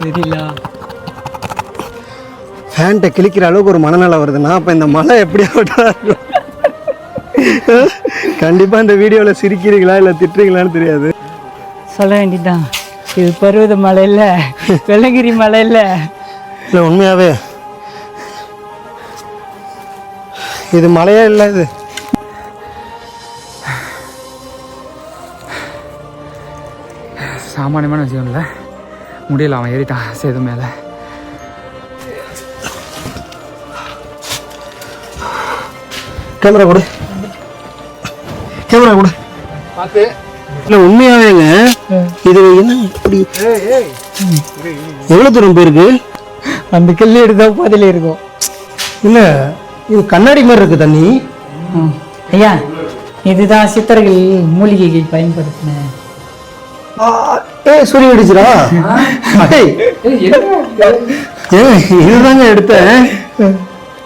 தெரியல ஃபேண்ட்டை கிழிக்கிற அளவுக்கு ஒரு மனநலம் வருதுன்னா அப்போ இந்த மழை எப்படி இருக்கும் கண்டிப்பாக இந்த வீடியோவில் சிரிக்கிறீங்களா இல்லை திட்டுறீங்களான்னு தெரியாது. சொல்ல வேண்டியதுதான் இது பருவத மலை இல்ல வெள்ளங்கிரி மலை இல்ல. இல்லை உண்மையாகவே இது மழையே இல்லை இது? சாமானியமான விஷயம் இல்லை. முடியல அவன் ஏறிட்டான். சேது மேலே. கேமரா கொடு. கேமரா கொடு. பார்த்து. இல்லை உண்மையாவேங்க இது என்ன இப்படி எவ்வளோ தூரம் போயிருக்கு? அந்த கல்லு எடுத்தா பாதையில இருக்கும். இல்லை இது கண்ணாடி மாதிரி இருக்கு தண்ணி. ஐயா இதுதான் சித்தர்கள் மூலிகைகள் பயன்படுத்தின. ஏய் சூரிய அடிச்சுடா இதுதாங்க எடுத்தேன்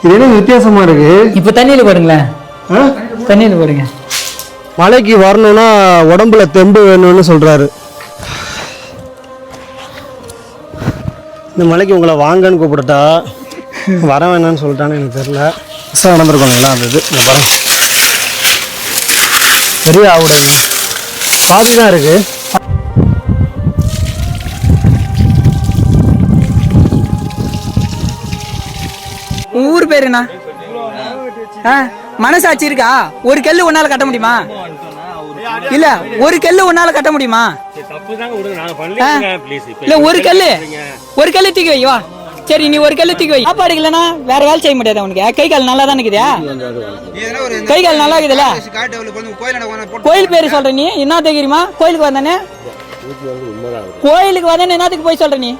இது என்ன வித்தியாசமா இருக்கு? இப்போ தண்ணியில போடுங்களேன்? தண்ணியில போடுங்க. மலைக்கு வரணும்னா உடம்புல தெம்பு வேணும்னு சொல்றாரு. இந்த மலைக்கு உங்களை வாங்கன்னு கூப்பிடட்டா வர வேணாம்னு சொல்லிட்டான்னு எனக்கு தெரியல. மிஸ்ஸாக நடந்திருக்கோம் இல்லைங்களா அந்த இது இந்த படம் பெரிய ஆவுடைங்க பாதி தான் இருக்கு. உன் ஊர் பேர் என்ன ஆ, மனசாட்சி இருக்கா? ஒரு கல்லு உன்னால கட்ட முடியுமா? இல்ல ஒரு கல்லு உன்னால கட்ட முடியுமா? இல்ல ஒரு கல்லு. ஒரு கல்லு தூக்கி வை வா. சரி நீ ஒரு கல்லு தூக்கி வை. சாப்பாடு இல்லைன்னா வேற வேலை செய்ய முடியாது உனக்கு. கை கால் நல்லா தானே இருக்குதா? கை கால் நல்லா இருக்குதுல்ல? கோயில் பேரு சொல்ற நீ என்ன தெரியுமா கோயிலுக்கு வந்தானே? கோயிலுக்கு வந்தானே என்னத்துக்கு போய் சொல்ற நீ?